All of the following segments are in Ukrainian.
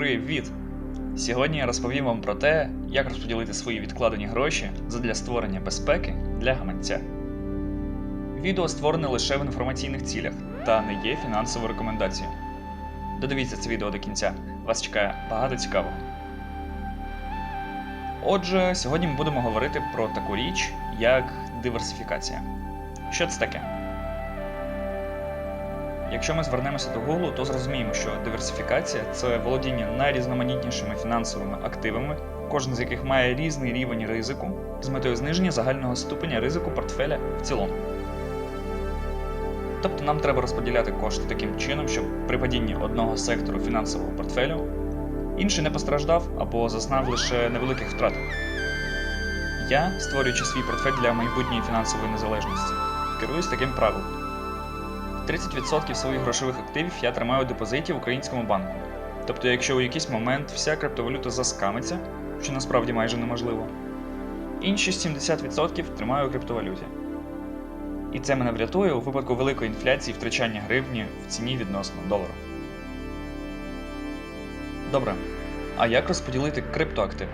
Привіт! Сьогодні я розповім вам про те, як розподілити свої відкладені гроші задля створення безпеки для гаманця. Відео створене лише в інформаційних цілях та не є фінансовою рекомендацією. Додивіться це відео до кінця, вас чекає багато цікавого. Отже, сьогодні ми будемо говорити про таку річ, як диверсифікація. Що це таке? Якщо ми звернемося до Google, то зрозуміємо, що диверсифікація це володіння найрізноманітнішими фінансовими активами, кожен з яких має різний рівень ризику з метою зниження загального ступеня ризику портфеля в цілому. Тобто нам треба розподіляти кошти таким чином, щоб при падінні одного сектору фінансового портфелю інший не постраждав або зазнав лише невеликих втрат. Я, створюючи свій портфель для майбутньої фінансової незалежності, керуюсь таким правилом. 30% своїх грошових активів я тримаю у депозиті в українському банку. Тобто, якщо у якийсь момент вся криптовалюта заскамиться, що насправді майже неможливо, інші 70% тримаю у криптовалюті. І це мене врятує у випадку великої інфляції втрачання гривні в ціні відносно долара. Добре. А як розподілити криптоактиви?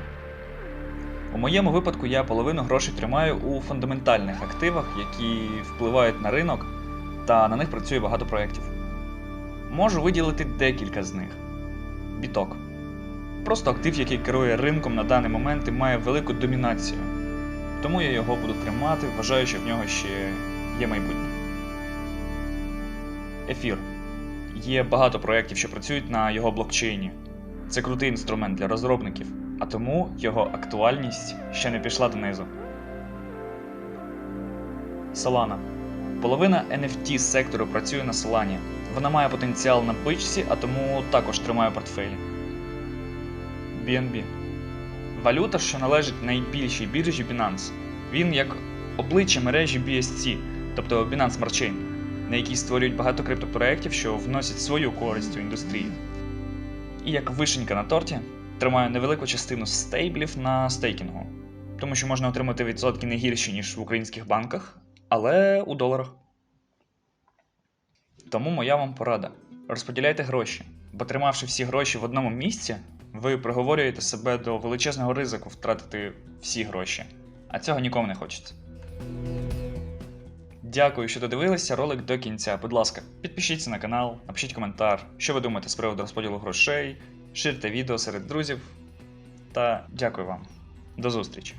У моєму випадку я половину грошей тримаю у фундаментальних активах, які впливають на ринок та на них працює багато проєктів. Можу виділити декілька з них. Біток. Просто актив, який керує ринком на даний момент і має велику домінацію. Тому я його буду тримати, вважаю, що в нього ще є майбутнє. Ефір. Є багато проєктів, що працюють на його блокчейні. Це крутий інструмент для розробників, а тому його актуальність ще не пішла донизу. Solana. Половина NFT сектору працює на Solana. Вона має потенціал на бичці, а тому також тримає портфелі. BNB. Валюта, що належить найбільшій біржі Binance. Він як обличчя мережі BSC, тобто Binance Smart Chain, на якій створюють багато криптопроєктів, що вносять свою користь у індустрію. І як вишенька на торті, тримаю невелику частину стейблів на стейкінгу, тому що можна отримати відсотки не гірші, ніж в українських банках, але у доларах. Тому моя вам порада: розподіляйте гроші, бо тримавши всі гроші в одному місці, ви приговорюєте себе до величезного ризику втратити всі гроші, а цього нікому не хочеться. Дякую, що додивилися ролик до кінця. Будь ласка, підпишіться на канал, напишіть коментар, що ви думаєте з приводу розподілу грошей, ширте відео серед друзів. Та дякую вам. До зустрічі!